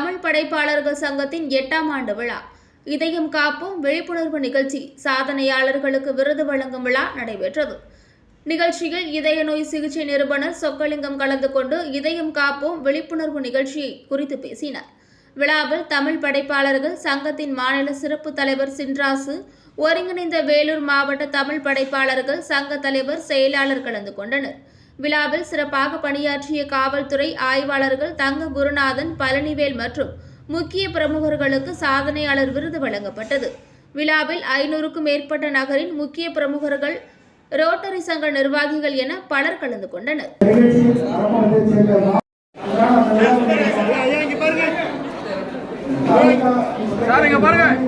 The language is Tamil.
தமிழ் படைப்பாளர்கள் சங்கத்தின் எட்டாம் ஆண்டு விழா. இதயம் காப்போம் விழிப்புணர்வு நிகழ்ச்சி சாதனையாளர்களுக்கு விருது வழங்கும் விழா நடைபெற்றது. நிகழ்ச்சியில் இதய நோய் சிகிச்சை நிறுவனர் சொக்கலிங்கம் கலந்து கொண்டு இதயம் காப்போம் விழிப்புணர்வு நிகழ்ச்சியை குறித்து பேசினார். விழாவில் தமிழ் படைப்பாளர்கள் சங்கத்தின் மாநில சிறப்பு தலைவர் சின்ராசு ஒருங்கிணைந்த வேலூர் மாவட்ட தமிழ் படைப்பாளர்கள் சங்க தலைவர் செயலாளர் கலந்து கொண்டனர். விழாவில் சிறப்பாக பணியாற்றிய காவல்துறை ஆய்வாளர்கள் தங்க குருநாதன் பழனிவேல் மற்றும் முக்கிய பிரமுகர்களுக்கு சாதனையாளர் விருது வழங்கப்பட்டது. விழாவில் ஐநூறுக்கும் மேற்பட்ட நகரின் முக்கிய பிரமுகர்கள் ரோட்டரி சங்க நிர்வாகிகள் என பலர் கலந்து கொண்டனர். சார் இங்க பாருங்க.